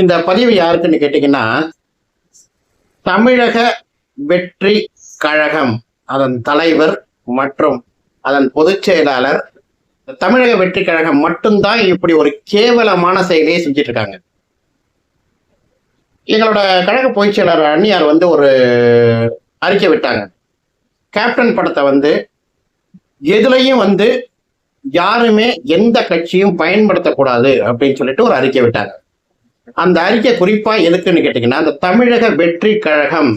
இந்த பதிவு யாருக்குன்னு கேட்டீங்கன்னா தமிழக வெற்றி கழகம் அதன் தலைவர் மற்றும் அதன் பொதுச் செயலாளர். தமிழக வெற்றி கழகம் மட்டும்தான் இப்படி ஒரு கேவலமான செயலையை செஞ்சிட்டு இருக்காங்க எங்களோட கழக பொதுச் செயலாளர் அன்னியார் வந்து ஒரு அறிக்கை விட்டாங்க. கேப்டன் படத்தை வந்து எதுலையும் வந்து யாருமே எந்த கட்சியும் பயன்படுத்தக்கூடாது அப்படின்னு சொல்லிட்டு ஒரு அறிக்கை விட்டாங்க. அந்த அறிக்கை குறிப்பா எதுக்குன்னு கேட்டீங்கன்னா அந்த தமிழக வெற்றி கழகம்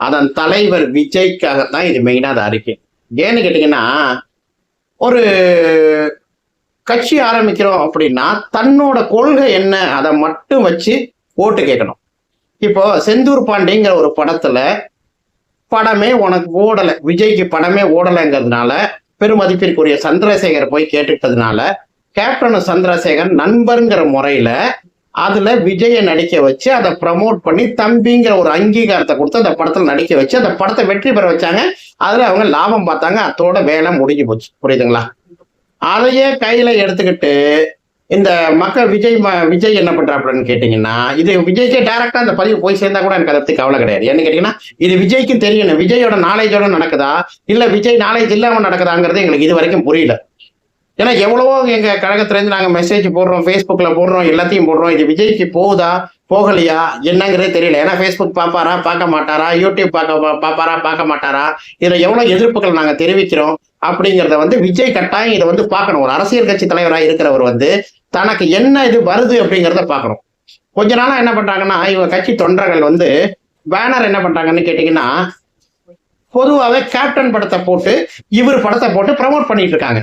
அதன் தலைவர் விஜய்க்காகத்தான் இது மெயினா அந்த அறிக்கை. ஏன்னு கேட்டீங்கன்னா ஒரு கட்சி ஆரம்பிக்கிறோம் அப்படின்னா தன்னோட கொள்கை என்ன அதை மட்டும் வச்சு ஓட்டு கேட்கணும். இப்போ செந்தூர் பாண்டிங்கிற ஒரு படத்துல படமே உனக்கு ஓடலை விஜய்க்கு படமே ஓடலைங்கிறதுனால பெருமதிப்பிற்குரிய சந்திரசேகர் போய் கேட்டுட்டதுனால கேப்டன் சந்திரசேகர் நண்பருங்கிற முறையில அதுல விஜயை நடிக்க வச்சு அதை ப்ரமோட் பண்ணி தம்பிங்கிற ஒரு அங்கீகாரத்தை கொடுத்து அந்த படத்துல நடிக்க வச்சு அந்த படத்தை வெற்றி பெற வச்சாங்க. அதுல அவங்க லாபம் பார்த்தாங்க. அதோட வேலை முடிஞ்சு போச்சு. புரியுதுங்களா? அதையே கையில எடுத்துக்கிட்டு இந்த மக்கள் விஜய் ம- விஜய் என்ன பண்றாப்புலன்னு கேட்டீங்கன்னா இது விஜய்க்கே டைரக்டா அந்த பதிவு போய் சேர்ந்தா கூட எனக்கு அதை பத்தி கவலை கிடையாது. என்ன கேட்டீங்கன்னா இது விஜய்க்கும் தெரியணும். விஜயோட நாலேஜோட நடக்குதா? இல்ல விஜய் நாலேஜ் இல்லாம நடக்குதாங்கிறது எங்களுக்கு இது வரைக்கும் புரியல. ஏன்னா எவ்வளவோ எங்க கழகத்திலேருந்து நாங்கள் நாங்க மெசேஜ் போடுறோம் ஃபேஸ்புக்ல போடுறோம் எல்லாத்தையும் போடுறோம். இது விஜய்க்கு போகுதா போகலையா என்னங்கிறதே தெரியல. ஏன்னா ஃபேஸ்புக் பார்ப்பாரா பார்க்க மாட்டாரா யூடியூப் பார்க்க பா- பார்ப்பாரா பார்க்க மாட்டாரா இதுல எவ்வளவு எதிர்ப்புகள் நாங்க தெரிவிக்கிறோம் அப்படிங்கிறத வந்து விஜய் கட்டாயம் இதை வந்து பார்க்கணும். ஒரு அரசியல் கட்சி தலைவராக இருக்கிறவர் வந்து தனக்கு என்ன இது வருது அப்படிங்கிறத பார்க்கணும். கொஞ்ச நாளா என்ன பண்றாங்கன்னா இவங்க கட்சி தொண்டர்கள் வந்து பேனர் என்ன பண்றாங்கன்னு கேட்டீங்கன்னா பொதுவாகவே கேப்டன் படத்தை போட்டு இவர் படத்தை போட்டு ப்ரமோட் பண்ணிட்டு இருக்காங்க.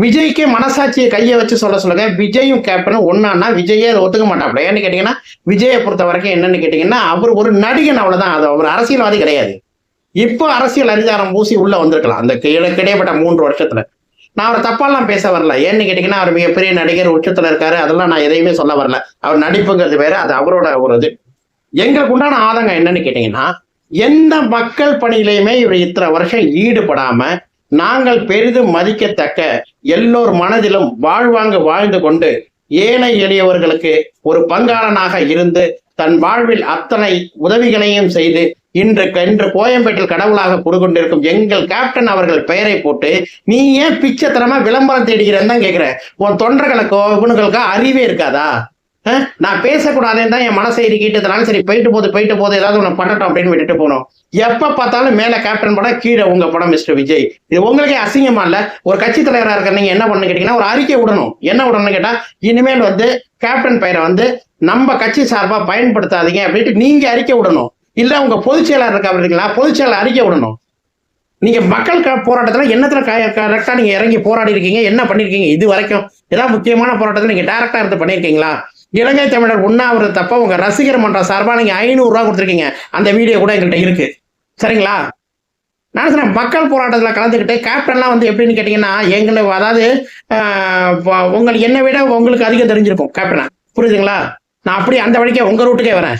விஜய்க்கு மனசாட்சியை கையை வச்சு சொல்ல சொல்லுங்க. விஜயும் கேப்டனும் ஒன்னா விஜயே அதை ஒத்துக்க மாட்டாப்ல ஏன்னு கேட்டீங்கன்னா விஜயை பொறுத்த வரைக்கும் என்னன்னு கேட்டீங்கன்னா அவர் ஒரு நடிகன் அவ்வளவுதான். அது அவர் அரசியல்வாதி கிடையாது. இப்போ அரசியல் அதிகாரம் பூசி உள்ள வந்திருக்கலாம். அந்த கிடையப்பட்ட கிடைப்பட்ட மூன்று வருஷத்துல. நான் அவரை தப்பாலாம் பேச வரல. ஏன்னு கேட்டீங்கன்னா அவர் மிகப்பெரிய நடிகர் உச்சத்துல இருக்காரு. அதெல்லாம் நான் எதையுமே சொல்ல வரல. அவர் நடிப்புங்கிறது வேற அது அவரோட ஒரு இது. எங்களுக்கு உண்டான ஆதங்கம் என்னன்னு கேட்டீங்கன்னா எந்த மக்கள் பணியிலையுமே இவர் இத்தனை வருஷம் ஈடுபடாம நாங்கள் பெரிதும் மதிக்கத்தக்க எல்லோர் மனதிலும் வாழ்வாங்கு வாழ்ந்து கொண்டு ஏழை எளியவர்களுக்கு ஒரு பங்காளனாக இருந்து தன் வாழ்வில் அத்தனை உதவிகளையும் செய்து இன்று இன்று கோயம்பேட்டில் கடவுளாக கொடுக்கொண்டிருக்கும் எங்கள் கேப்டன் அவர்கள் பெயரை போட்டு நீ ஏன் பிச்சைத்தனமா விளம்பரம் தேடிக்கிறேன்னு தான் கேட்கிறேன் உன் தொண்டர்களுக்கோ இவனுங்களுக்கோ அறிவே இருக்காதா? நான் பேசக்கூடாதுன்னு தான் என் மனசை இறுக்கிட்டதுனால சரி போயிட்டு போது போயிட்டு போது ஏதாவது ஒன்று பண்ணட்டும் அப்படின்னு விட்டுட்டு போனோம். எப்ப பார்த்தாலும் மேல கேப்டன் படம் கீழே உங்க படம் மிஸ்டர் விஜய். இது உங்களுக்கே அசிங்கமா இல்ல? ஒரு கட்சி தலைவரா இருக்க நீங்க என்ன பண்ணு கேட்டீங்கன்னா ஒரு அறிக்கை விடணும். என்ன விடணும்னு கேட்டா இனிமேல் வந்து கேப்டன் பெயரை வந்து நம்ம கட்சி சார்பா பயன்படுத்தாதீங்க அப்படின்ட்டு நீங்க அறிக்கை விடணும். இல்ல உங்க பொதுச் செயலாளர் இருக்கா அப்படிங்களா பொதுச் செயலாளர் அறிக்கை விடணும். நீங்க மக்கள் போராட்டத்துல என்னத்துல கரெக்டா நீங்க இறங்கி போராடி இருக்கீங்க என்ன பண்ணிருக்கீங்க? இது வரைக்கும் ஏதாவது முக்கியமான போராட்டத்தை நீங்க டைரக்டா இருந்து பண்ணிருக்கீங்களா? இலங்கை தமிழர் உண்ணாவிரத தப்ப உங்க ரசிகர் மன்றம் சார்பாக நீங்க ஐநூறுரூவா கொடுத்துருக்கீங்க. அந்த வீடியோ கூட எங்கள்கிட்ட இருக்கு. சரிங்களா? நான் சொன்னேன் மக்கள் போராட்டத்தில் கலந்துக்கிட்டு கேப்டன்லாம் வந்து எப்படின்னு கேட்டிங்கன்னா எங்களை அதாவது உங்களுக்கு என்னை விட உங்களுக்கு அதிகம் தெரிஞ்சிருக்கும் கேப்டனா புரியுதுங்களா? நான் அப்படியே அந்த வழிக்கே உங்கள் ரூட்டுக்கே வரேன்.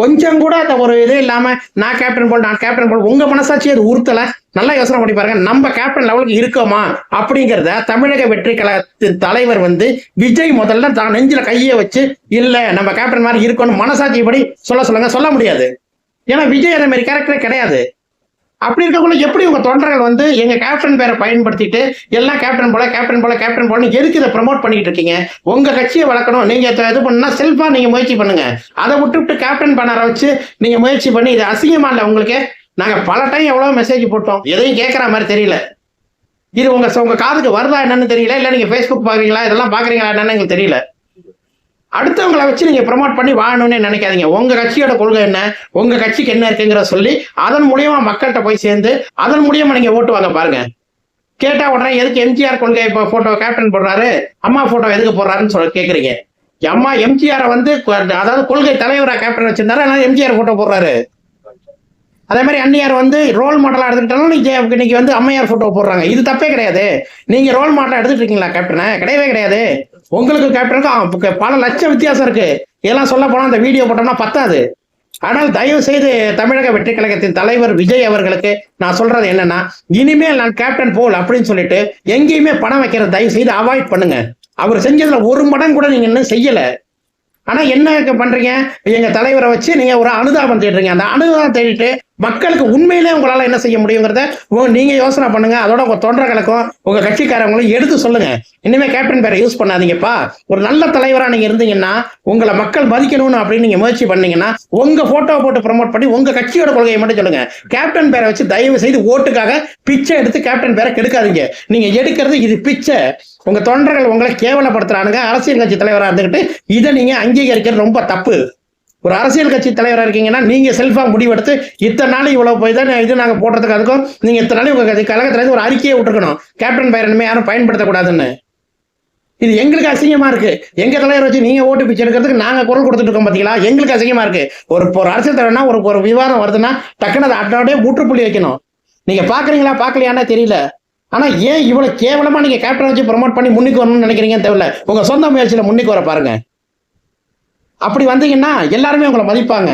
கொஞ்சம் கூட அந்த ஒரு இது இல்லாமல் நான் கேப்டன் போல் நான் கேப்டன் போல் உங்கள் மனசாட்சி அது உறுத்தலை. நல்லா யோசனை பண்ணி பாருங்க. நம்ம கேப்டன் லெவலுக்கு இருக்கோமா? அப்படிங்கிறத தமிழக வெற்றி கழகத்தின் தலைவர் வந்து விஜய் முதல்ல தான் நெஞ்சில கையை வச்சு இல்ல நம்ம கேப்டன் மாதிரி இருக்கணும் மனசாட்சிப்படி சொல்ல சொல்லுங்க. சொல்ல முடியாது. ஏன்னா விஜய் அந்த மாதிரி கேரக்டரே கிடையாது. அப்படி இருக்கக்குள்ள எப்படி உங்க தொண்டர்கள் வந்து எங்க கேப்டன் பேரை பயன்படுத்திட்டு எல்லாம் கேப்டன் போல கேப்டன் போல கேப்டன் போல எதுக்கு இதை ப்ரமோட் பண்ணிட்டு இருக்கீங்க? உங்க கட்சியை வளர்க்கணும். நீங்க இது பண்ணா செல்ஃபா நீங்க முயற்சி பண்ணுங்க. அதை விட்டுவிட்டு கேப்டன் பேனரை வச்சு நீங்க முயற்சி பண்ணி இது அசிங்கமா இல்லை உங்களுக்கு? நாங்க பல டைம் எவ்வளவு மெசேஜ் போட்டோம். எதையும் கேட்கற மாதிரி தெரியல. இது உங்க உங்க காதுக்கு வருதா என்னன்னு தெரியல. இல்ல நீங்க ஃபேஸ்புக் பாக்குறீங்களா? இதெல்லாம் பாக்குறீங்களா என்னன்னு எங்களுக்கு தெரியல. அடுத்தவங்களை வச்சு நீங்க ப்ரமோட் பண்ணி வாழணும்னு நினைக்காதீங்க. உங்க கட்சியோட கொள்கை என்ன? உங்க கட்சிக்கு என்ன இருக்குங்கிற சொல்லி அதன் மூலியமா மக்கள்கிட்ட போய் சேர்ந்து அதன் மூலியமா நீங்க ஓட்டு வாங்க பாருங்க. கேட்டா உடனே எதுக்கு எம்ஜிஆர் கொள்கை இப்போ போட்டோ கேப்டன் போடுறாரு? அம்மா போட்டோ எதுக்கு போடுறாருன்னு சொல்லி கேக்குறீங்க. அம்மா எம்ஜிஆரை வந்து அதாவது கொள்கை தலைவராக கேப்டன் வச்சிருந்தாரு? அதனால எம்ஜிஆர் போட்டோ போடுறாரு. அதே மாதிரி அன்னியார் வந்து ரோல் மாடலாக எடுத்துக்கிட்டாலும் நீங்க இன்னைக்கு வந்து அம்மையார் ஃபோட்டோ போடுறாங்க. இது தப்பே கிடையாது. நீங்கள் ரோல் மாடலாக எடுத்துட்டு இருக்கீங்களா கேப்டனை கிடையவே கிடையாது. உங்களுக்கு கேப்டனுக்கும் பல லட்சம் வித்தியாசம் இருக்கு. இதெல்லாம் சொல்ல போனால் அந்த வீடியோ போட்டோம்னா பத்தாது. ஆனால் தயவு செய்து தமிழக வெற்றி கழகத்தின் தலைவர் விஜய் அவர்களுக்கு நான் சொல்றது என்னன்னா இனிமேல் நான் கேப்டன் போல் அப்படின்னு சொல்லிட்டு எங்கேயுமே பணம் வைக்கிறத தயவு செய்து அவாய்ட் பண்ணுங்க. அவர் செஞ்சதுல ஒரு மடம் கூட நீங்க இன்னும் செய்யல. ஆனா என்ன பண்றீங்க? எங்க தலைவரை வச்சு நீங்க ஒரு அனுதாபம் தேடுறீங்க. அந்த அனுதாபம் தேடிட்டு மக்களுக்கு உண்மையிலே உங்களால் என்ன செய்ய முடியுங்கிறத நீங்கள் யோசனை பண்ணுங்க. அதோட உங்கள் தொண்டர்களுக்கும் உங்கள் கட்சிக்காரங்களும் எடுத்து சொல்லுங்க. இனிமேல் கேப்டன் பேரை யூஸ் பண்ணாதீங்கப்பா. ஒரு நல்ல தலைவராக நீங்கள் இருந்தீங்கன்னா உங்களை மக்கள் மதிக்கணும்னு அப்படின்னு நீங்கள் முயற்சி பண்ணீங்கன்னா உங்கள் ஃபோட்டோவை போட்டு ப்ரமோட் பண்ணி உங்கள் கட்சியோட கொள்கையை மட்டும் சொல்லுங்க. கேப்டன் பேரை வச்சு தயவு செய்து ஓட்டுக்காக பிச்சை எடுத்து கேப்டன் பேரை கெடுக்காதீங்க. நீங்கள் எடுக்கிறது இது பிச்சை. உங்கள் தொண்டர்கள் உங்களை கேவலப்படுத்துறானுங்க. அரசியல் கட்சி தலைவராக இருந்துகிட்டு இதை நீங்கள் அங்கீகரிக்கிறது ரொம்ப தப்பு. ஒரு அரசியல் கட்சி தலைவராக இருக்கீங்கன்னா நீங்கள் செல்ஃபாக முடிவெடுத்து இத்தனை நாள் இவ்வளோ போய் தான் இது நாங்கள் போடுறதுக்கு அதுக்கும் நீங்கள் இத்தனை நாள் உங்கள் கழகத்தில் ஒரு அறிக்கையை விட்டுருக்கணும். கேப்டன் பேர் யாரும் பயன்படுத்தக்கூடாதுன்னு. இது எங்களுக்கு அசிங்கமா இருக்கு. எங்க தலைவர் வச்சு நீங்க ஓட்டு பிச்சு எடுக்கிறதுக்கு நாங்க குரல் கொடுத்துட்டு இருக்கோம் பாத்தீங்களா? எங்களுக்கு அசிங்கமா இருக்கு. ஒரு ஒரு அரசியல் தலைவர்னா ஒரு ஒரு விவாதம் வருதுன்னா டக்குனு அதை அட்டோடே முற்றுப்புள்ளி வைக்கணும். நீங்க பாக்குறீங்களா பாக்கலையானா தெரியல. ஆனா ஏன் இவ்வளவு கேவலமா நீங்க கேப்டன் வச்சு ப்ரொமோட் பண்ணி முன்னுக்கு வரணும்னு நினைக்கிறீங்கன்னு தெரியல. உங்க சொந்த முயற்சியில முன்னுக்கு வர பாருங்க. அப்படி வந்தீங்கன்னா எல்லாருமே உங்களை மதிப்பாங்க.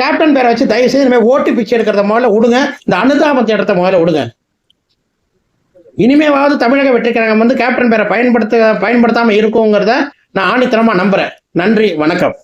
கேப்டன் பேரை வச்சு தயவு செய்து இனிமேல் ஓட்டு பிச்சை எடுக்கிறத முதல்ல விடுங்க. இந்த அனுதாபத்தை இடத்த முதல்ல விடுங்க. இனிமேவாவது தமிழக வெற்றிக்கழகம் வந்து கேப்டன் பேரை பயன்படுத்த பயன்படுத்தாமல் இருக்குங்கிறத நான் ஆணித்தனமாக நம்புகிறேன் நன்றி வணக்கம்.